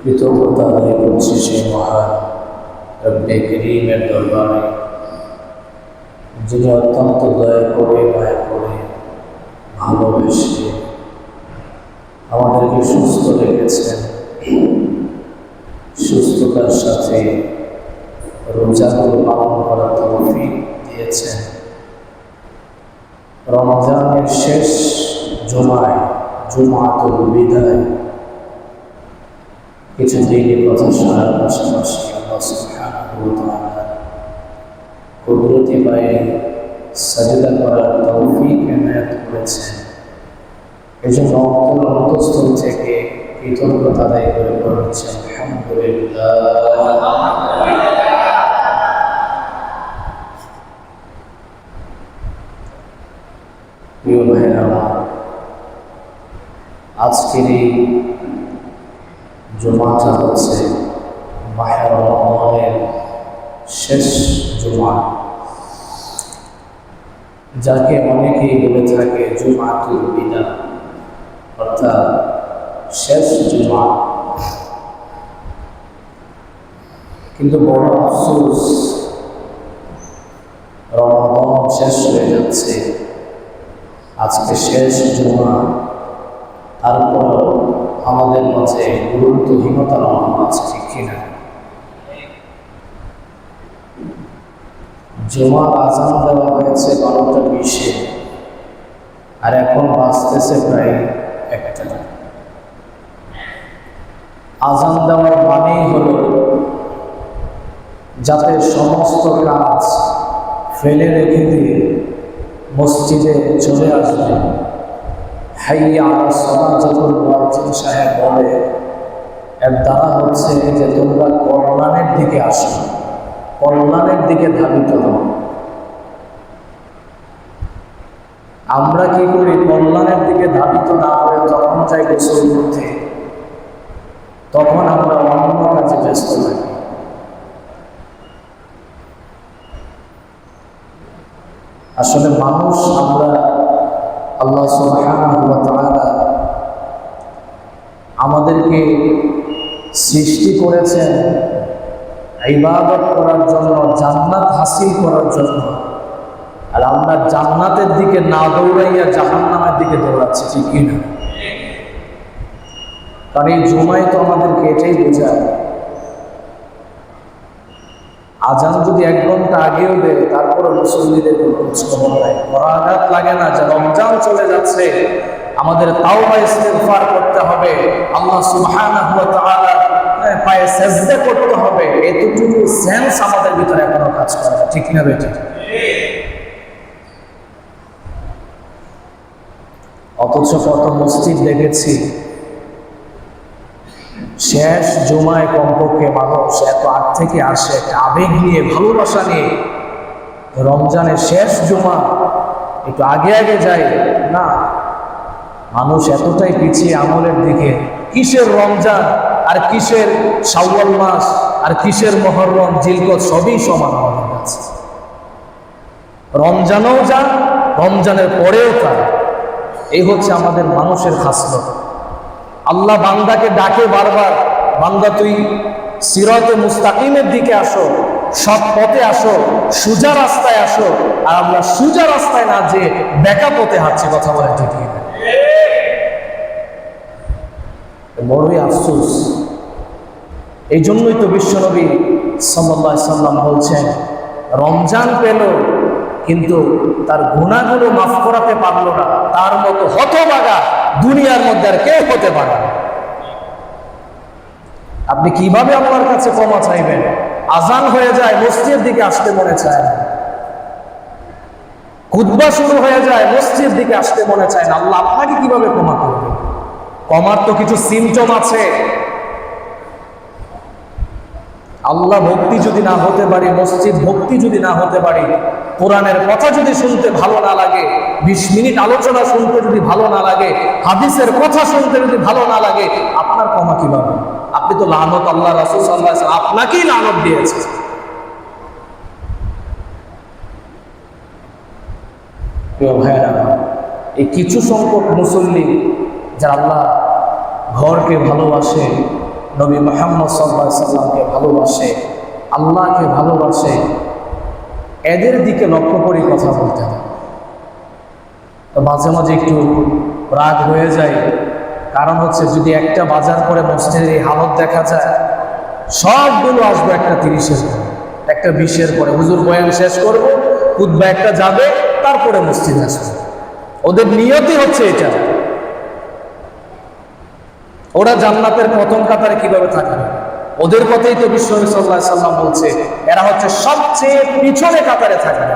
কৃতজ্ঞতা আদায় করছি সেই মহান রব্বে করিমের দরবারে যিনি অত্যন্ত দয়া করে মায়া করে ভালোবেসে আমাদেরকে সুস্থ রেখেছেন সুস্থতার সাথে রোজাগুলো পালন করার তৌফিক দিয়েছেন রমজানের শেষ জমায়, জুমাতুল বিদায় কিছু শোনার পাশাপাশি কুদরতি পায়ে সাজদা করার তৌফিক এনায়েত করেছেন এই জন্য অন্তর অন্তঃস্থল থেকে কৃতজ্ঞতা আদায় করে পড়ছে। আজকের এই জুমাটা হচ্ছে মাহের রমজানের শেষ জুমা। যাকে অনেকেই বলে থাকে জুমাতুল বিদা, অর্থাৎ শেষ জুমা। কিন্তু বড় আফসোস, রমজান শেষ হয়ে যাচ্ছে, আজকে শেষ জুমা। তারপর আমাদের মাঝে গুরুত্বহীনতার অভাব আছে, ঠিক কিনা? জমা আজান দেওয়া হয়েছে বারোটা বিশে, আর এখন বাঁচতেছে প্রায় একটা। আজান দেওয়ার মানেই হলো যাতে সমস্ত কাজ ফেলে রেখে দিয়ে মসজিদে চলে আসবে। হাইয়া সমাজ সাহেব বলে এর দ্বারা হচ্ছে যে, তোমরা কল্যাণের দিকে আসো। কল্যাণের দিকে ধাবিত হও। আমরা কি করি? কল্যাণের দিকে ধাবিত না হয়ে যখন চাই গোসল করতে, তখন আমরা অন্য কাজে ব্যস্ত থাকি। আসলে মানুষ আমরা আল্লাহ সুবহানাহু ওয়া তাআলা আমাদেরকে সৃষ্টি করেছেন, ইবাদত করার জন্য, জান্নাত হাসিল করার জন্য। আর আমরা জান্নাতের দিকে না দৌড়াইয়া জাহান্নামের দিকে দৌড়াচ্ছি, ঠিক কি না? কারণ এই জুমাই তো আমাদেরকে এটাই বোঝায়। আজান যদি এক ঘণ্টা আগেও দেয়, তারপরে মুসল্লিদের কোনো খোঁজ খবর নাই আঘাত লাগে না যে রমজান চলে যাচ্ছে, আমাদের তাওবা ইস্তেগফার করতে হবে। আল্লাহ সুবহানাহু পায়ে সেজদা করতে হবে, এতটুকু সেন্স আমাদের ভিতরে এখনও কাজ করে ঠিক না বেটি অথচ কত মসজিদ দেখেছি, শেষ জমায় কমপক্ষে মানুষ এত আগ থেকে আসে আবেগ নিয়ে, ভালোবাসা নিয়ে, রমজানের শেষ জমা একটু আগে আগে যায়। না, মানুষ এতটাই পিছিয়ে আমলের দিকে, কিসের রমজান? আর কিসের শাওয়াল মাস আর কিসের মহরম, জিলকত, সবই সমান আমাদের কাছে। রমজানও যা, রমজানের পরেও তা। এই হচ্ছে আমাদের মানুষের খাসলত। আল্লাহ বান্দাকে ডাকে বারবার, বান্দা তুই সিরতে মুস্তাকিমের দিকে আসো, সৎ পথে আসো, সুজা রাস্তায় আসো, আর আমরা সুজা রাস্তায় না যে বেকা পথে হাঁটছি, কথা বলে ঠিক কি না? বড়ই আফসোস। এই জন্যই তো বিশ্বনবী সাল্লাহ সাল্লাম বলছেন, রমজান পেল, কিন্তু তার গুণাগুলো মাফ করাতে পারল না। তার মতো হতবাগা দুনিয়ার মধ্যে আর কেউ হতে পারে আপনি কীভাবে আপনার কাছে ক্ষমা চাইবেন? আজান হয়ে যায় মসজিদ দিকে আসতে মনে চায় খুদ্া শুরু হয়ে যায় মসজিদ দিকে আসতে মনে চায় না। আল্লাহ আপনাকে কীভাবে ক্ষমা করবে? ক্ষমার তো কিছু সিমটম আছে। আল্লাহ ভক্তি যদি না হতে পারি, মসজিদ ভক্তি যদি না হতে পারি, কোরআনের কথা যদি শুনতে ভালো না লাগে, বিশ মিনিট আলোচনা শুনতে যদি ভালো না লাগে, হাদিসের কথা শুনতে যদি ভালো না লাগে, আপনার ক্ষমা কীভাবে আপনি তো লানত আল্লাহ, রাসুল আপনাকেই লানত দিয়েছে। প্রিয় এই কিছু সংখ্যক মুসল্লি যারা আল্লাহ ঘরকে ভালোবাসে, নবী মোহাম্মদ সাল্লাহ ভালোবাসে, আল্লাহকে ভালোবাসে, এদের দিকে লক্ষ্য করে কথা বলতে হবে তো মাঝে মাঝে একটু রাগ হয়ে যায়। কারণ হচ্ছে যদি একটা বাজার করে মসজিদের এই হালত দেখা যায়, সবগুলো আসবে একটা তিরিশের পরে, একটা বিশের পরে। হুজুর বয়ান শেষ করব খুদ্া একটা যাবে, তারপরে মসজিদ আসবে। ওদের নিয়তি হচ্ছে এটা। ওরা জান্নাতের প্রথম কাতারে কীভাবে থাকবে ওদের কথাই তো বিশ্ব সাল্লাহ সাল্লাম বলছে, এরা হচ্ছে সবচেয়ে পিছনে কাতারে থাকবে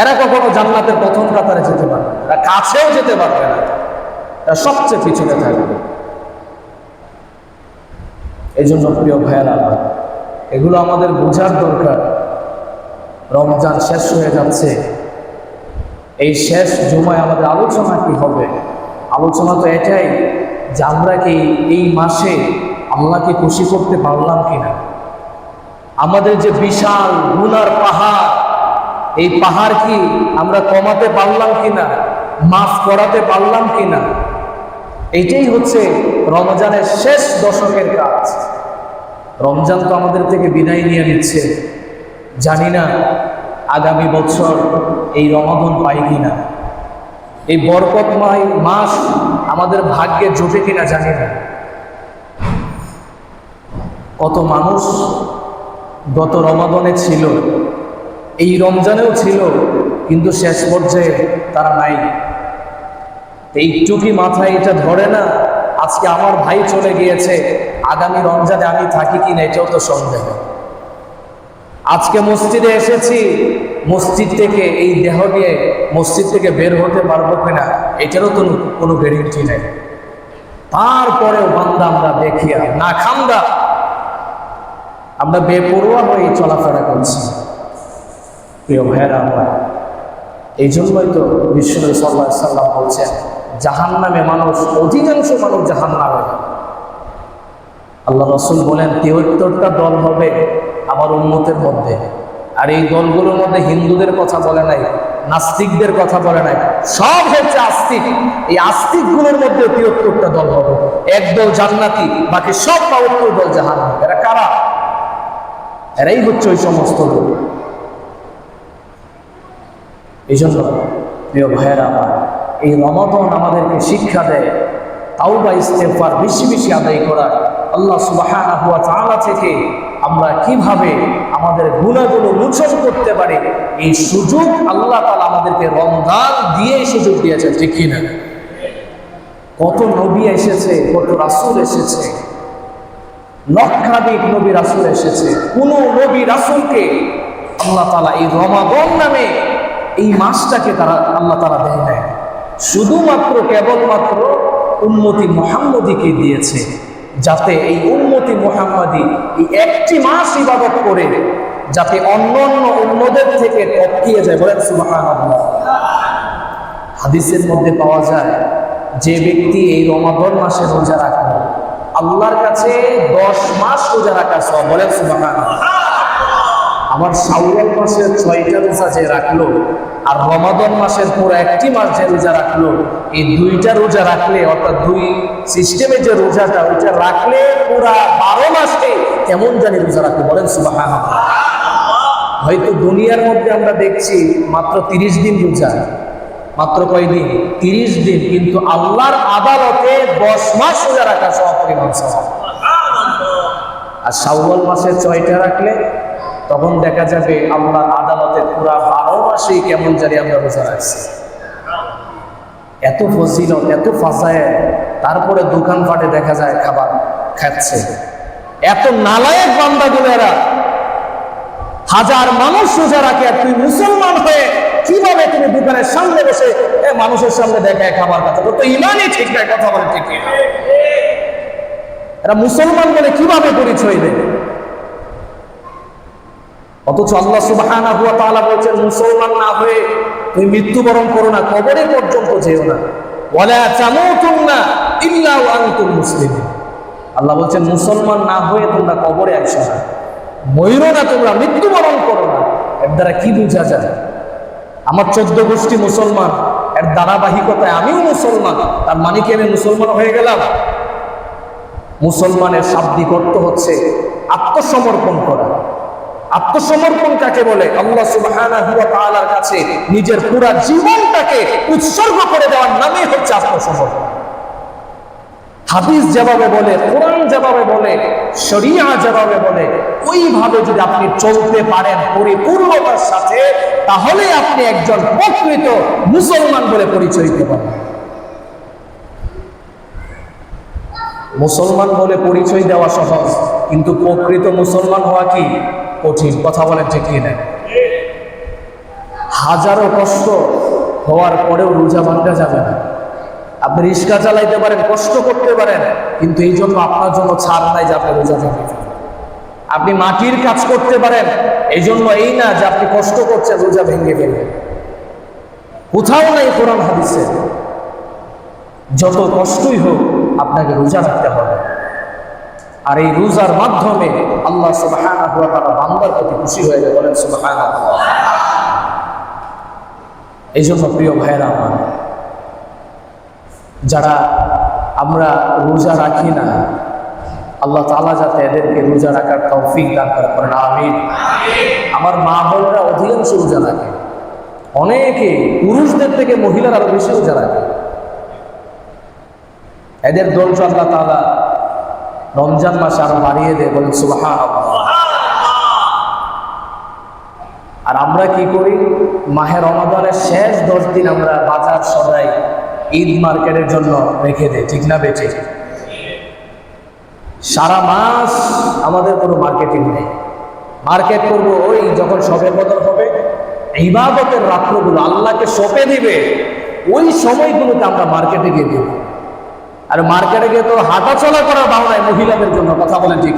এরা কখনো জান্নাতের প্রথম কাতারে যেতে পারবে এরা কাছেও যেতে পারবে না। এরা সবচেয়ে পিছনে থাকবে এই জন্য প্রিয় ভাইয়েরা, এগুলো আমাদের বোঝার দরকার। রমজান শেষ হয়ে যাচ্ছে। এই শেষ জুমায় আমাদের আলোচনা কি হবে? আলোচনা তো এটাই যে আমরা কি এই মাসে আল্লাহকে খুশি করতে পারলাম কিনা? আমাদের যে বিশাল গুনার পাহাড়, এই পাহাড় কি আমরা কমাতে পারলাম কিনা? মাফ করাতে পারলাম কিনা? এইটাই হচ্ছে রমজানের শেষ দশকের কাজ। রমজান তো আমাদের থেকে বিদায় নিয়ে নিচ্ছে। জানি না আগামী বছর এই রমাদন পাই কিনা। এই বরকতময় মাস আমাদের ভাগ্যে জোটে কিনা জানি না। কত মানুষ গত রমাদনে ছিল, এই রমজানেও ছিল, কিন্তু শেষ পর্যায়ে তারা নাই। এই কি মাথায় এটা ধরে না, আজকে আমার ভাই চলে গিয়েছে, আগামী রমজানে আমি থাকি কিনা এটাও তো সন্দেহ। আজকে মসজিদে এসেছি, মসজিদ থেকে এই দেহ মসজিদ থেকে বের হতে পারব কিনা, এটারও তো কোনো গ্যারেন্টি নেই। তারপরেও বান্দা আমরা দেখিয়া না খান্দা। আমরা বেপরোয়া হয়ে চলাফেরা করছি। প্রিয় ভাইয়েরা আমরা, এই জন্যই তো বিশ্ব সাল্লাহ সাল্লাম বলছেন জাহান নামে মানুষ, অধিকাংশ মানুষ জাহান নামে আল্লাহ রসুল বলেন, তিহত্তরটা দল হবে আমার উন্মতের মধ্যে। আর এই দলগুলোর মধ্যে হিন্দুদের কথা বলে নাই, নাস্তিকদের কথা বলে নাই, সব হচ্ছে আস্তিক। এই আস্তিকগুলোর মধ্যে তিহত্তরটা দল হবে। এক দল জান্নাতি, বাকি সব বাহাত্তর দল জাহান এরা কারা? এরাই হচ্ছে ওই সমস্ত লোক। এই জন্য প্রিয় ভাইয়েরা আমার, এই রমাদন আমাদেরকে শিক্ষা দেয়, তাওবা ইস্তেফার বেশি বেশি আদায় করা আল্লাহ তাআলা থেকে আমরা কীভাবে আমাদের গুণাগুলো মোচন করতে পারি? এই সুযোগ আল্লাহ তাআলা আমাদেরকে রমজান দিয়ে সুযোগ দিয়েছেন, ঠিক কিনা? কত নবী এসেছে, কত রাসূল এসেছে। লক্ষাধিক নবী রাসূল এসেছে। কোন নবী রাসুলকে আল্লাহ তাআলা এই রমাদন নামে এই মাসটাকে তারা আল্লাহ তারা দেয় নাই। শুধুমাত্র কেবলমাত্র উন্মতি মোহাম্মদীকে দিয়েছে, যাতে এই মোহাম্মদী, এই একটি মাস ইবাদত করে যাতে অন্য অন্য অন্যদের থেকে টপকিয়ে যায়। বলেন হাদিসের মধ্যে পাওয়া যায়, যে ব্যক্তি এই রমাদন মাসে রোজা রাখবে আল্লাহর কাছে দশ মাস রোজা রাখা সব বলেন সুবহানাল্লাহ। আমার শাওয়াল মাসের ছয়টা রোজা যে রাখল আর রমাদন মাসের পুরো একটি মাস যে রোজা রাখল, এই দুইটা রোজা রাখলে অর্থাৎ দুই সিস্টেমে যে রোজাটা, ওইটা রাখলে পুরা বারো মাসকে কেমন জানি রোজা রাখতে বলেন সুবাহান হয়তো দুনিয়ার মধ্যে আমরা দেখছি মাত্র তিরিশ দিন রোজা, মাত্র কয়দিন? তিরিশ দিন, কিন্তু আল্লাহর আদালতে দশ মাস রোজা রাখা সব পরিমাণ আর শাওয়াল মাসের ছয়টা রাখলে তখন দেখা যাবে আল্লাহর আদালতে পুরা বারো মাসেই কেমন জানি আমরা রোজা রাখছি। এত ফজিলত, এত ফাঁসায় তারপরে দোকান দোকানপাটে দেখা যায় খাবার খাচ্ছে। এত নালায়ক বান্দাগুলো এরা। হাজার মানুষ সোজা রাখে আর তুই মুসলমান হয়ে কীভাবে তুমি দোকানের সামনে বসে মানুষের সামনে দেখায় খাবার কথা তো ইমানই ঠিক নাই, কথা বলে ঠিক এরা মুসলমান বলে কীভাবে পরিচয় দেবে? অথচ আল্লাহ সুবহানাহু ওয়া তাআলা বলছেন, মুসলমান না হয়ে তুমি মৃত্যুবরণ করো না, কবরে পর্যন্ত যেও না। ওয়ালা তামুতুন্না ইল্লা ওয়া আনতুম মুসলিমুন। আল্লাহ বলছেন, মুসলমান না হয়ে তোমরা কবরে আসো না। ময়ূরো না তোমরা, মৃত্যুবরণ করো না। এর দ্বারা কি বোঝা যায়? আমার চোদ্দ গোষ্ঠী মুসলমান, এর ধারাবাহিকতায় আমিও মুসলমান, তার মানে কি আমি মুসলমান হয়ে গেলাম? মুসলমানের শাব্দিক অর্থ হচ্ছে আত্মসমর্পণ করা। আত্মসমর্পণ কাকে বলে? আল্লাহ তাআলার কাছে নিজের পুরা জীবনটাকে উৎসর্গ করে দেওয়ার নামই হচ্ছে আত্মসমর্পণ। হাদিস যেভাবে বলে, কোরআন যেভাবে বলে, শরিয়া যেভাবে বলে, ওইভাবে যদি আপনি চলতে পারেন পরিপূর্ণতার সাথে, তাহলে আপনি একজন প্রকৃত মুসলমান বলে পরিচয় দিতে পারেন মুসলমান বলে পরিচয় দেওয়া সহজ, কিন্তু প্রকৃত মুসলমান হওয়া কি? কঠিন কথা বলেন ঠিক না হাজারো কষ্ট হওয়ার পরেও রোজা ভাঙ্গা যাবে না। আপনি রিক্সা চালাইতে পারেন, কষ্ট করতে পারেন, কিন্তু এই জন্য আপনার জন্য ছাড় নাই যে রোজা ভেঙে ফেলবেন। আপনি মাটির কাজ করতে পারেন, এই জন্য এই না যে আপনি কষ্ট করছেন, রোজা ভেঙে ফেলবেন কোথাও নাই কোরআন হাদিসে। যত কষ্টই হোক, আপনাকে রোজা রাখতে হবে। আর এই রোজার মাধ্যমে আল্লাহ ওয়া বান্দার প্রতি খুশি হয়ে যায়, বলেন সুবহানাল্লাহ। এই জন্য প্রিয় ভাইয়েরা আমার, যারা আমরা রোজা রাখি না, আল্লাহ তাআলা যাতে এদেরকে রোজা রাখার তৌফিক দান করে করেন আমিন। আমার মা বোনরা অধিকাংশ রোজা রাখে। অনেকে পুরুষদের থেকে মহিলারা বেশি রোজা রাখে। এদের দলটা আল্লাহ তাআলা রমজান মাসে আরও বাড়িয়ে দেয় বলেন সুবাহান আর আমরা কি করি? মাহে রমাদানের শেষ দশ দিন আমরা বাজার সদাই ঈদ মার্কেটের জন্য রেখে দেয় ঠিক না বেঁচে সারা মাস আমাদের কোনো মার্কেটিং নেই। মার্কেট করব ওই যখন সবে বদল হবে, ইবাদতের রাত্রগুলো আল্লাহকে সপে দিবে, ওই সময়গুলোতে আমরা মার্কেটে গিয়ে দেবো আর মার্কেটে গিয়ে তো হাঁটা চলা করার বাংলায় মহিলাদের জন্য কথা বলেন ঠিক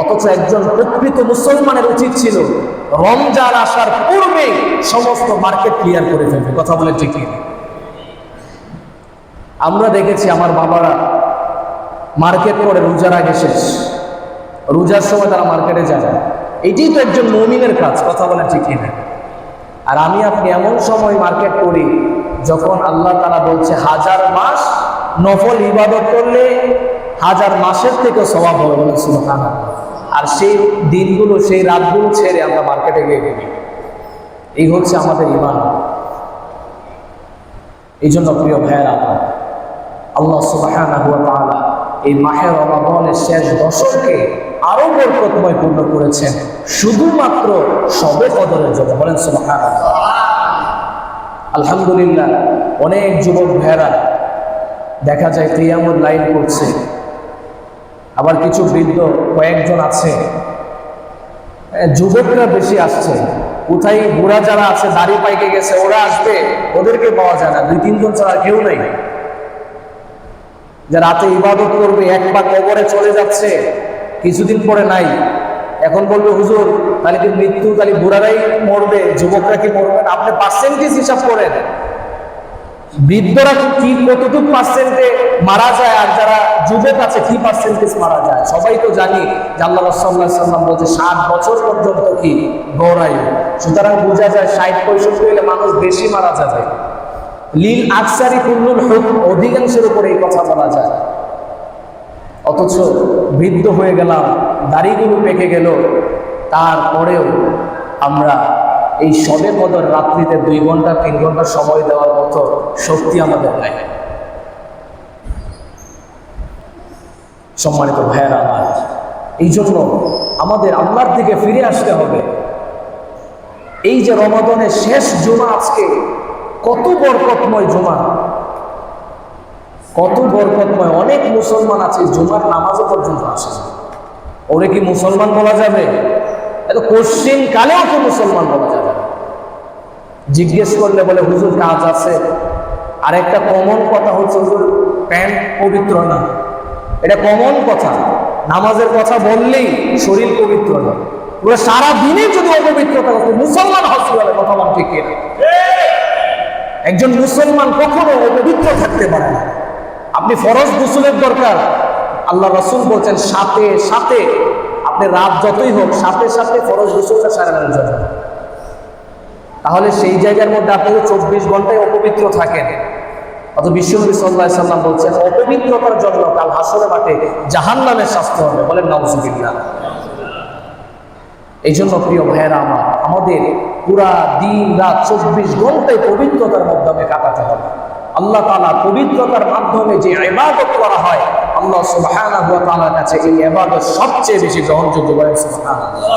অথচ একজন প্রকৃত মুসলমানের উচিত ছিল রমজান আসার পূর্বে সমস্ত মার্কেট ক্লিয়ার করে ফেলবে, কথা বলে ঠিক আমরা দেখেছি আমার বাবারা মার্কেট করে রোজার আগে শেষ, রোজার সময় তারা মার্কেটে যায় এটাই তো একজন মমিনের কাজ, কথা বলে ঠিক আর আমি আপনি এমন সময় মার্কেট করি যখন আল্লাহ তারা বলছে, হাজার মাস নফল ইবাদত করলে হাজার মাসের থেকে স্বভাব হবে বলে সুলতান আর সেই দিনগুলো, সেই রাতগুলো ছেড়ে আমরা মার্কেটে গিয়ে গেলি এই হচ্ছে আমাদের ইমান এই জন্য প্রিয় ভাইয়েরা, আল্লাহ সুবহানাহু ওয়া এই মাহের রমাদানের শেষ দশকে আরও বরকতময় পূর্ণ করেছেন, শুধুমাত্র সবে কদরের জন্য। বলেন সুবহানাল্লাহ। আলহামদুলিল্লাহ, অনেক যুবক ভাইয়েরা দেখা যায় ক্রিয়ামুল লাইন করছে। আবার কিছু বৃদ্ধ, কয়েকজন আছে। যুবকরা বেশি আসছে। কোথায় বুড়া যারা আছে, দাড়ি পাইকে গেছে, ওরা আসবে, ওদেরকে পাওয়া যায় না। দুই, তিনজন ছাড়া কেউ নাই। যে রাতে ইবাদত করবে, এক পা কবরে চলে যাচ্ছে, কিছুদিন পরে নাই। এখন বলবে, হুজুর, তাহলে কি মৃত্যু, তাহলে বুড়ারাই মরবে, যুবকরা কি মরবে? আপনি পার্সেন্টেজ হিসাব করেন। বৃদ্ধরা কি কতটুকু পার্সেন্টে মারা যায় আর যারা যুবক আছে, কি পার্সেন্টেজ মারা যায়? সবাই তো জানি যে আল্লাহ সাল্লাম বলছে, ষাট বছর পর্যন্ত কি গৌরায়ু সুতরাং বোঝা যায় ষাট, পঁয়ষট্টি হলে মানুষ বেশি মারা যায় লীল আকসারি কুল্লুল হুক অধিকাংশের উপরে এই কথা বলা যায়। অথচ বৃদ্ধ হয়ে গেলাম, দাড়িগুলো পেকে গেল, তারপরেও আমরা এই সবে কদর রাত্রিতে দুই ঘণ্টা, তিন ঘণ্টা সময় দেওয়ার মতো শক্তি আমাদের নাই সম্মানিত ভাইয়েরা, আমার এই জন্য আমাদের আল্লাহর দিকে ফিরে আসতে হবে এই যে রমাদনের শেষ জমা আজকে, কত বরকতময় জমা কত বরকতময়, অনেক মুসলমান আছে জুমার নামাজও পর্যন্ত না। ওরে কি মুসলমান বলা যাবে এত কোশ্চিন কালেও তো মুসলমান বলা যাবে। জিজ্ঞেস করলে বলে, হুজুর, কাজ আছে। আর একটা কমন কথা হচ্ছে, হুজুর, প্যান্ট পবিত্র না। এটা কমন কথা। নামাজের কথা বললেই শরীর পবিত্র না। পুরো সারা দিনে যদি অপবিত্রতা হতো মুসলমান হসপিটালে কথা বল ঠিক কিনা? একজন মুসলমান কখনো অপবিত্র থাকতে পারে না। আপনি ফরজ গোসলের দরকার। আল্লাহ রসুল বলছেন, সাথে সাথে। আপনি রাত যতই হোক, সাথে সাথে ফরজ গোসলটা সারা নেওয়ার জন্য তাহলে সেই জায়গার মধ্যে আপনি তো চব্বিশ ঘন্টায় অপবিত্র থাকেন। অত বিশ্বনবী সাল্লাহ সাল্লাম বলছেন, অপবিত্রতার জন্য কাল হাসরে মাঠে জাহান নামের শাস্তি হবে। বলেন নওজুবিল্লাহ এই জন্য প্রিয় ভাইয়েরা আমার, আমাদের পুরা দিন রাত চব্বিশ ঘন্টায় পবিত্রতার মাধ্যমে কাটাতে হবে। আল্লাহ তালা পবিত্রতার মাধ্যমে যে এবাদত করা হয়, আল্লাহ তাআলার কাছে এই এবাদত সবচেয়ে বেশি গ্রহণযোগ্য বলেন, সুবহানাল্লাহ।